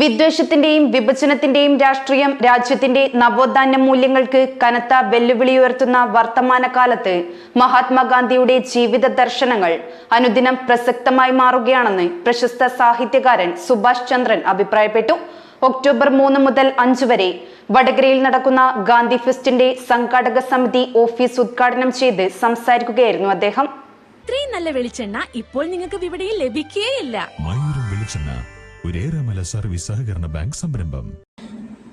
വിദ്വേഷത്തിന്റെയും വിഭജനത്തിന്റെയും രാഷ്ട്രീയം രാജ്യത്തിന്റെ നവോത്ഥാന മൂല്യങ്ങൾക്ക് കനത്ത വെല്ലുവിളി ഉയർത്തുന്ന വർത്തമാനകാലത്ത് മഹാത്മാഗാന്ധിയുടെ ജീവിത ദർശനങ്ങൾ അനുദിനം പ്രസക്തമായി മാറുകയാണെന്ന് പ്രശസ്ത സാഹിത്യകാരൻ സുഭാഷ് ചന്ദ്രൻ അഭിപ്രായപ്പെട്ടു. ഒക്ടോബർ മൂന്ന് മുതൽ അഞ്ച് വരെ വടകരയിൽ നടക്കുന്ന ഗാന്ധി ഫെസ്റ്റിന്റെ സംഘാടക സമിതി ഓഫീസ് ഉദ്ഘാടനം ചെയ്ത് സംസാരിക്കുകയായിരുന്നു അദ്ദേഹം. ഇത്രയും നല്ല വെളിച്ചെണ്ണ ഇപ്പോൾ നിങ്ങൾക്ക് വിപണിയിൽ ലഭിക്കുകയില്ല. സർവീസ് സഹകരണ ബാങ്ക് സംരംഭം.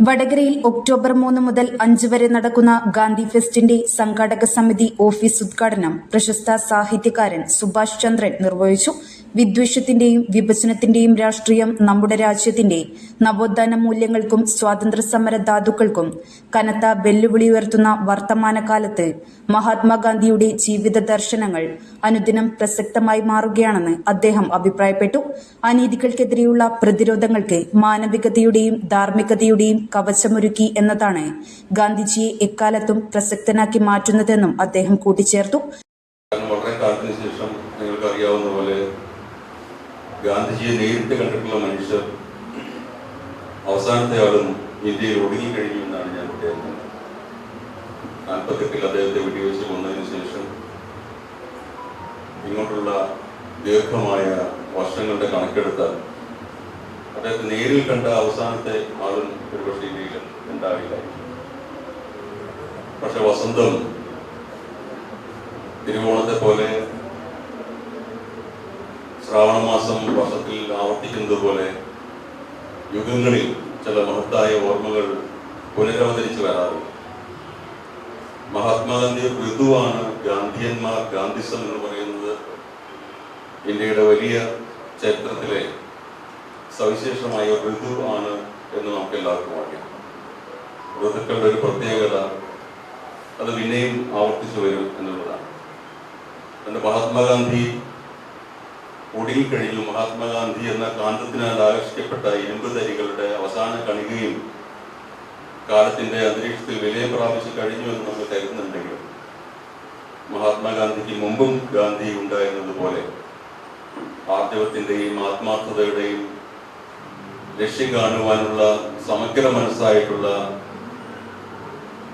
വടകരയിൽ ഒക്ടോബർ മൂന്ന് മുതൽ അഞ്ച് വരെ നടക്കുന്ന ഗാന്ധി ഫെസ്റ്റിന്റെ സംഘാടക സമിതി ഓഫീസ് ഉദ്ഘാടനം പ്രശസ്ത സാഹിത്യകാരൻ സുഭാഷ് ചന്ദ്രൻ നിർവഹിച്ചു. വിദ്വേഷത്തിന്റെയും വിഭജനത്തിന്റെയും രാഷ്ട്രീയം നമ്മുടെ രാജ്യത്തിന്റെ നവോത്ഥാന മൂല്യങ്ങൾക്കും സ്വാതന്ത്ര്യ സമര ധാതുക്കൾക്കും കനത്ത വെല്ലുവിളി ഉയർത്തുന്ന വർത്തമാനകാലത്ത് മഹാത്മാഗാന്ധിയുടെ ജീവിത ദർശനങ്ങൾ അനുദിനം പ്രസക്തമായി മാറുകയാണെന്ന് അദ്ദേഹം അഭിപ്രായപ്പെട്ടു. അനീതികൾക്കെതിരെയുള്ള പ്രതിരോധങ്ങൾക്ക് മാനവികതയുടെയും ധാർമ്മികതയുടെയും കവചമൊരുക്കി എന്നതാണ് ഗാന്ധിജിയെ എക്കാലത്തും പ്രസക്തനാക്കി മാറ്റുന്നതെന്നും അദ്ദേഹം കൂട്ടിച്ചേർത്തു. പോലെ ഗാന്ധിജിയെ നേരിട്ട് കണ്ടിട്ടുള്ള മനുഷ്യർ അവസാനത്തെ ആളും ഇന്ത്യയിൽ ഒടുങ്ങിക്കഴിഞ്ഞു എന്നാണ് ഞാൻ പറയുന്നത് നാൽപ്പത്തെട്ടിൽ അദ്ദേഹത്തെ വെടിവെച്ച് വന്നതിന് ശേഷം ഇങ്ങോട്ടുള്ള ദീർഘമായ വർഷങ്ങളുടെ കണക്കെടുത്താൽ അദ്ദേഹത്തെ നേരിൽ കണ്ട അവസാനത്തെ ആളും ഒരുപക്ഷെ ഇന്ത്യയിൽ ഉണ്ടാവില്ല. പക്ഷെ വസന്തം തിരുവോണത്തെ പോലെ ശ്രാവണ മാസം വർഷത്തിൽ ആവർത്തിക്കുന്നത് പോലെ യുഗങ്ങളിൽ ചില മഹത്തായ ഓർമ്മകൾ പുനരവതരിച്ചു വരാറുണ്ട്. മഹാത്മാഗാന്ധി ഋതുവാണ് ഗാന്ധിയന്മാർ ഗാന്ധിസം എന്ന് പറയുന്നത്. ഇന്ത്യയുടെ വലിയ ചരിത്രത്തിലെ സവിശേഷമായ ഋതു ആണ് എന്ന് നമുക്ക് എല്ലാവർക്കും അറിയാം. ഋതുക്കളുടെ ഒരു പ്രത്യേകത അത് പിന്നെയും ആവർത്തിച്ചു വരും എന്നുള്ളതാണ്. പണ്ട് മഹാത്മാഗാന്ധി ഒടുങ്ങിക്കഴിഞ്ഞു മഹാത്മാഗാന്ധി എന്ന കാന്തത്തിനാൽ ആകർഷിക്കപ്പെട്ട ഇരുമ്പ് തരികളുടെ അവസാന കണികയും കാലത്തിന്റെ അന്തരീക്ഷത്തിൽ വിലയം പ്രാപിച്ചു കഴിഞ്ഞു എന്ന് നമ്മൾ കരുതുന്നുണ്ടെങ്കിലും മഹാത്മാഗാന്ധിക്ക് മുമ്പും ഗാന്ധി ഉണ്ടായിരുന്നതുപോലെ ആർജവത്തിന്റെയും ആത്മാർത്ഥതയുടെയും ലക്ഷ്യം കാണുവാനുള്ള സമഗ്ര മനസ്സായിട്ടുള്ള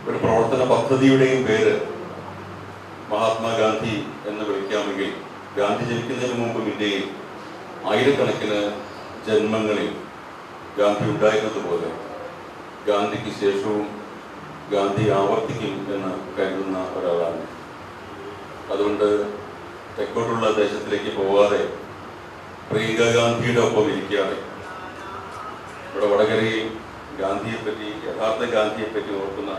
ഒരു പ്രവർത്തന പദ്ധതിയുടെയും പേര് മഹാത്മാഗാന്ധി എന്ന് വിളിക്കാമെങ്കിൽ ഗാന്ധി ജനിക്കുന്നതിന് മുമ്പ് ഇന്ത്യയിൽ ആയിരക്കണക്കിന് ജന്മങ്ങളിൽ ഗാന്ധി ഉണ്ടായിരുന്നതുപോലെ ഗാന്ധിക്ക് ശേഷവും ഗാന്ധി ആവർത്തിക്കും എന്ന് കരുതുന്ന ഒരാളാണ്. അതുകൊണ്ട് തെക്കോട്ടുള്ള ദേശത്തിലേക്ക് പോകാതെ പ്രിയങ്ക ഗാന്ധിയുടെ ഒപ്പം ഇരിക്കാതെ ഇവിടെ വടകരയിൽ ഗാന്ധിയെപ്പറ്റി യഥാർത്ഥ ഗാന്ധിയെപ്പറ്റി ഓർക്കുന്ന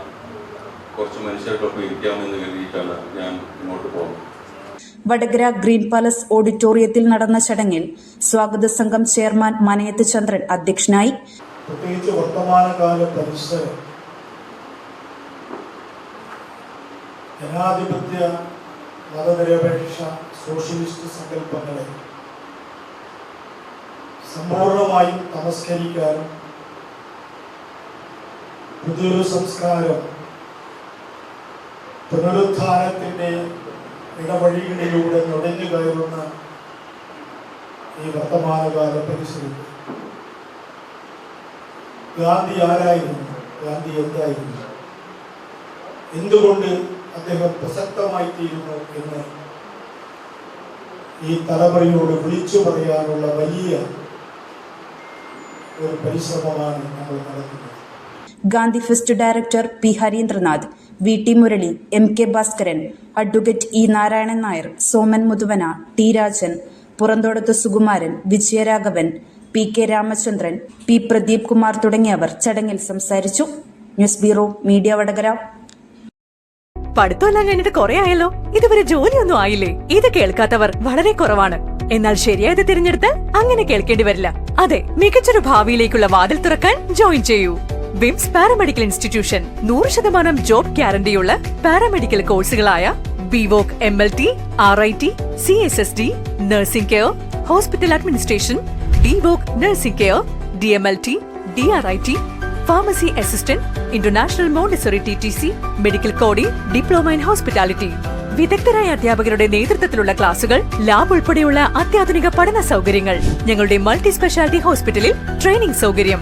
കുറച്ച് മനുഷ്യരുടെ ഒപ്പം ഇരിക്കാമെന്ന് കരുതിയിട്ടാണ് ഞാൻ ഇങ്ങോട്ട് പോകുന്നത്. വടകര ഗ്രീൻ പാലസ് ഓഡിറ്റോറിയത്തിൽ നടന്ന ചടങ്ങിൽ സ്വാഗത സംഘം ചെയർമാൻ മനയത്ത് ചന്ദ്രൻ അധ്യക്ഷനായി. പ്രത്യേകിച്ച് വർത്തമാനകാല പരിസരം ജനാധിപത്യ മതനിരപേക്ഷ സോഷ്യലിസ്റ്റ് സങ്കല്പങ്ങളെ സമ്പൂർണമായും തമസ്കരിക്കാനും പുതിയൊരു സംസ്കാരം പുനരുത്ഥാനത്തിന്റെ ഇടവഴികളിലൂടെ നുഴഞ്ഞു കയറുന്ന ഈ വർത്തമാനകാല പരിസരം ഗാന്ധി ആരായിരുന്നു? ഗാന്ധി എന്തായിരുന്നു? എന്തുകൊണ്ട് അദ്ദേഹം പ്രസക്തമായി തീരുന്നു എന്ന് ഈ തലമുറയോട് വിളിച്ചു പറയാനുള്ള വലിയ ഒരു പരിശ്രമമാണ് നമ്മൾ നടത്തുന്നത്. Gandhi fest director P Harindranath V T Murali M K Bhaskaran advocate E Narayanan Nair Soman Muthuvana T Rajan Purathodath Sukumaran Vijayaraghavan P K Ramachandran P Pradeep Kumar തുടങ്ങിയവർ ചടങ്ങിൽ സംസാരിച്ചു. News bureau media Vatakara. പഠിത്തമെല്ലാം കഴിഞ്ഞിട്ട് കുറെ ആയല്ലോ. ഇതുവരെ ജോലിയൊന്നും ആയില്ലേ? ഇത് കേൾക്കാത്തവർ വളരെ കുറവാണ്. എന്നാൽ ശരിയായത് തിരഞ്ഞെടുത്ത് അങ്ങനെ കേൾക്കേണ്ടി വരില്ല. അതെ മികച്ചൊരു ഭാവിയിലേക്കുള്ള വാതിൽ തുറക്കാൻ ജോയിൻ ചെയ്യൂ. വിംസ് പാരാമെഡിക്കൽ ഇൻസ്റ്റിറ്റ്യൂഷൻ നൂറ് ശതമാനം ജോബ് ഗ്യാരണ്ടിയുള്ള paramedical കോഴ്സുകളായ BVoc M L T R I T C S S D nursing care hospital administration DVoc nursing care D M L T D R I T pharmacy assistant international Montessori T T C medical coding diploma in hospitality വിദഗ്ധരായ അധ്യാപകരുടെ നേതൃത്വത്തിലുള്ള ക്ലാസുകൾ lab ഉൾപ്പെടെയുള്ള അത്യാധുനിക പഠന സൗകര്യങ്ങൾ ഞങ്ങളുടെ multi speciality ഹോസ്പിറ്റലിൽ ട്രെയിനിംഗ് സൗകര്യം.